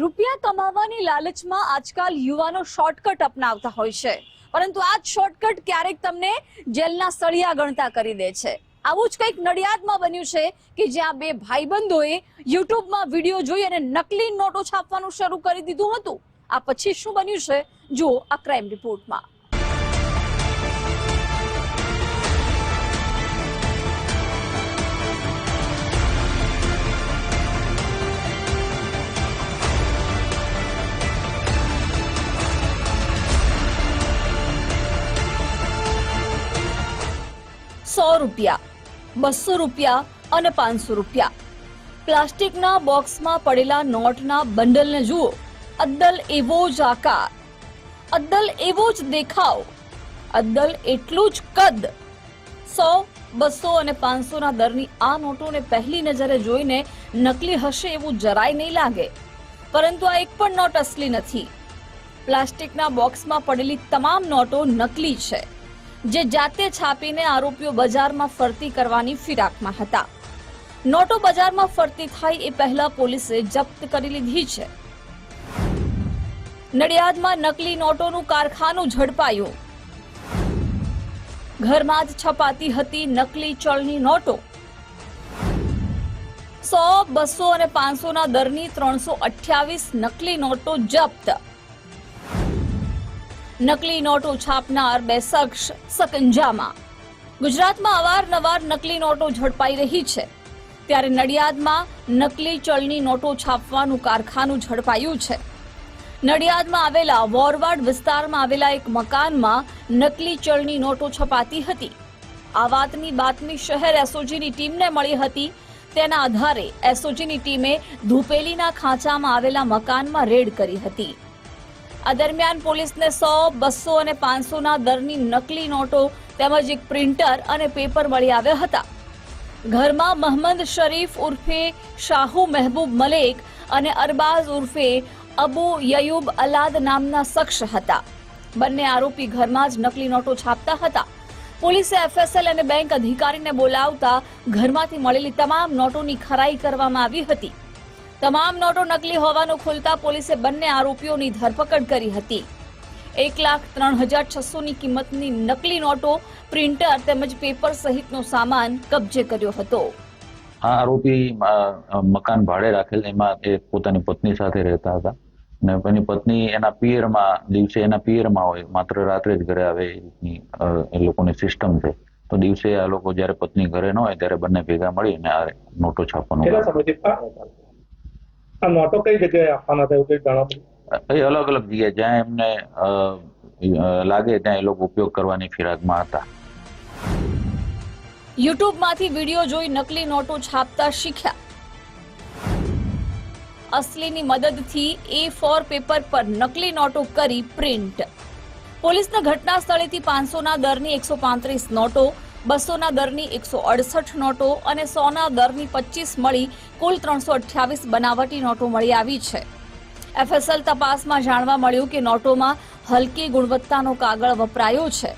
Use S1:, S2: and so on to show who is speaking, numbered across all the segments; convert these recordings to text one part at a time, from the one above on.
S1: રૂપિયા કમાવાની લાલચમાં આજકાલ યુવાનો શોર્ટકટ અપનાવતા હોય છે. પરંતુ આ શોર્ટકટ ક્યારેક તમને જેલના સળિયા ગણતા કરી દે છે. આવું જ કંઈક નડિયાદમાં બન્યું છે કે જ્યાં બે ભાઈબંધોએ યુટ્યુબમાં વીડિયો જોઈ અને નકલી નોટો છાપવાનું શરૂ કરી દીધું હતું. આ પછી શું બન્યું છે? જુઓ આ ક્રાઇમ રિપોર્ટમાં સો રૂપિયા, બસો રૂપિયા અને પાંચસો રૂપિયા. પ્લાસ્ટિકના બોક્સમાં પડેલા નોટના બંડલને જુઓ. અદ્દલ એવો જ આકાર, અદ્દલ એવો જ દેખાવ, અદ્દલ એટલું જ કદ. સો, બસો અને પાંચસોના દરની આ નોટોને પહેલી નજરે જોઈને નકલી હશે એવું જરાય નહીં લાગે. પરંતુ આ એક પણ નોટ અસલી નથી. પ્લાસ્ટિકના બોક્સમાં પડેલી તમામ નોટો નકલી છે. જે જાતે છાપીને આરોપીઓ બજારમાં ફરતી કરવાની ફિરાકમાં હતા. નોટો બજારમાં ફરતી થાય એ પહેલા પોલીસે જપ્ત કરી લીધી છે. નડિયાદમાં નકલી નોટોનું કારખાનું ઝડપાયું. ઘરમાં જ છપાતી હતી નકલી ચલની નોટો. સો, બસો અને પાંચસોના દરની ત્રણસો અઠ્યાવીસ નકલી નોટો જપ્ત. નકલી નોટો છાપનાર બે શખ્સ સકંજામાં. ગુજરાતમાં અવારનવાર નકલી નોટો ઝડપાઈ રહી છે. ત્યારે નડિયાદમાં નકલી ચલની નોટો છાપવાનું કારખાનું ઝડપાયું છે. નડિયાદમાં આવેલા વોરવાડ વિસ્તારમાં આવેલા એક મકાનમાં નકલી ચલની નોટો છપાતી હતી. આ વાતની બાતમી શહેર એસઓજીની ટીમને મળી હતી. તેના આધારે એસઓજીની ટીમે ધુપેલીના ખાંચામાં આવેલા મકાનમાં રેડ કરી હતી. આ દરમિયાન પોલીસને સો, બસો અને પાંચસોના દરની નકલી નોટો તેમજ એક પ્રિન્ટર અને પેપર મળી આવ્યા હતા. ઘરમાં મહમદ શરીફ ઉર્ફે શાહુ મહેબૂબ મલેક અને અરબાઝ ઉર્ફે અબુ યયુબ અલાદ નામના શખ્સ હતા. બંને આરોપી ઘરમાં જ નકલી નોટો છાપતા હતા. પોલીસે એફએસએલ અને બેંક અધિકારીને બોલાવતા ઘરમાંથી મળેલી તમામ નોટોની ખરાઈ કરવામાં આવી હતી. તમામ નોટો નકલી હોવાનું ખુલતા પોલીસે બંને આરોપીઓની ધરપકડ કરી હતી. એક લાખ ત્રણ હજાર છસોની કિંમતની નકલી નોટો પ્રિન્ટર તેમજ પેપર સહિતનો સામાન કબજે કર્યો હતો.
S2: આ આરોપી મકાન ભાડે રાખેલ એમાં એ પોતાની પત્ની સાથે રહેતા હતા. ને એની પત્ની એના પિયરમાં દિવસે એના પિયરમાં હોય માત્ર રાત્રે જ ઘરે આવે એ રીતની અ, એ લોકોની સિસ્ટમ છે. તો દિવસે આ લોકો જ્યારે પત્ની ઘરે ન હોય ત્યારે બંને ભેગા મળીને આ નોટો છાપવાનું
S3: આ નોટો કઈ જગ્યાએ આપવાના હતા કઈ જાણવા?
S2: એ અલગ અલગ જગ્યાએ જ્યાં એમને લાગે ત્યાં એ લોકો ઉપયોગ કરવાની ફિરાકમાં હતા.
S1: યુટ્યુબમાંથી વીડિયો જોઈ નકલી નોટો છાપતા શીખ્યા. અસલીની મદદથી એ ફોર પેપર પર નકલી નોટો કરી પ્રિન્ટ. પોલીસના ઘટના સ્થળેથી પાંચસોના દરની એકસો પાંત્રીસ નોટો બસોના દરની એકસો અડસઠ નોટો અને સોના દરની પચીસ મળી કુલ ત્રણસો અઠ્યાવીસ બનાવટી નોટો મળી આવી છે. એફએસએલ તપાસમાં જાણવા મળ્યું કે નોટોમાં હલકી ગુણવત્તાનો કાગળ વપરાયો છે.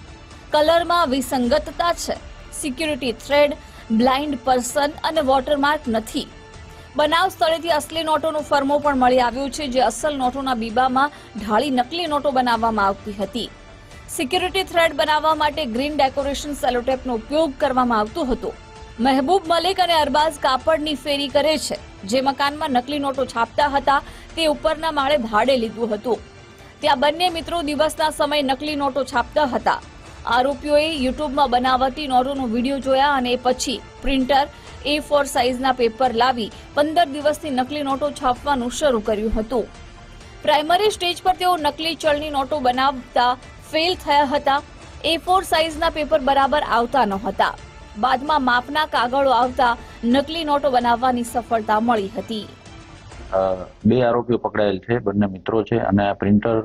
S1: કલરમાં વિસંગતતા છે. સિક્યુરિટી થ્રેડ, બ્લાઇન્ડ પર્સન અને વોટરમાર્ક નથી. બનાવ સ્થળેથી અસલી નોટોનો ફરમો પણ મળી આવ્યો છે, જે અસલ નોટોના બીબામાં ઢાળી નકલી નોટો બનાવવામાં આવતી હતી. સિક્યુરિટી થ્રેડ બનાવવા માટે ગ્રીન ડેકોરેશન સેલોટેપનો ઉપયોગ કરવામાં આવતો હતો. મહેબૂબ મલિક અને અરબાઝ કાપડની ફેરી કરે છે, જે મકાનમાં નકલી નોટો છાપતા હતા, તે ઉપરના માળે ભાડે લીધું હતું. ત્યાં બંને મિત્રો દિવસના સમય નકલી નોટો છાપતા હતા. આરોપીઓએ યુટ્યુબમાં બનાવટી નોટોનો વીડિયો જોયા અને પછી પ્રિન્ટર એ ફોર સાઇઝના પેપર લાવી પંદર દિવસની નકલી નોટો છાપવાનું શરૂ કર્યું હતું. પ્રાઇમરી સ્ટેજ પર તેઓ નકલી ચલની નોટો બનાવતા ફેલ થયા હતા. એ ફોર સાઇઝના પેપર બરાબર આવતા નહોતા. બાદમાં માપના કાગળો આવતા નકલી નોટો બનાવવાની સફળતા મળી હતી.
S2: બે આરોપીઓ પકડાયેલ છે, બંને મિત્રો છે અને આ પ્રિન્ટર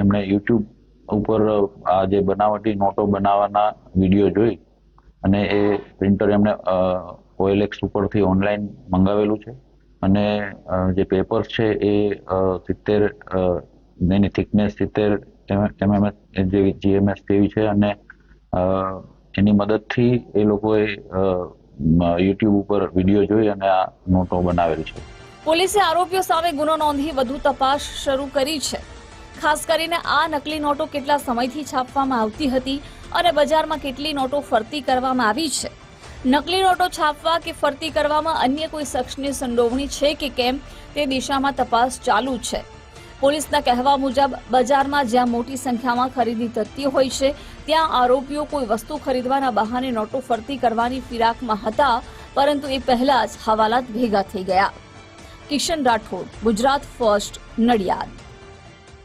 S2: એમણે યુટ્યુબ ઉપર આ જે બનાવટી નોટો બનાવવાના વીડિયો જોઈ અને એ પ્રિન્ટર એમણે ઓએલએક્સ ઉપરથી ઓનલાઈન મંગાવેલું છે અને જે પેપર્સ છે એ સિત્તેર એની થિકનેસ સિત્તેર એમએમએસ જેવી જીએમએસ જેવી છે અને એની મદદથી એ લોકોએ યુટ્યુબ ઉપર વીડિયો જોઈ અને આ નોટો બનાવેલ છે.
S1: પોલીસે આરોપીઓ સામે ગુનો નોંધી વધુ તપાસ શરૂ કરી છે. ખાસ કરીને આ નકલી નોટો કેટલા સમયથી છાપવામાં આવતી હતી અને બજારમાં કેટલી નોટો ફરતી કરવામાં આવી છે. નકલી નોટો છાપવા કે ફરતી કરવામાં અન્ય કોઈ શખ્સની સંડોવણી છે કે કેમ તે દિશામાં તપાસ ચાલુ છે. પોલીસના કહેવા મુજબ, બજારમાં જ્યાં મોટી સંખ્યામાં ખરીદી થતી હોય છે, ત્યાં આરોપીઓ કોઈ વસ્તુ ખરીદવાના બહાને નોટો ફરતી કરવાની ફિરાકમાં હતા, પરંતુ એ પહેલા જ હવાલાત ભેગા થઈ ગયા. કિશન રાઠોડ, ગુજરાત ફર્સ્ટ, નડિયાદ.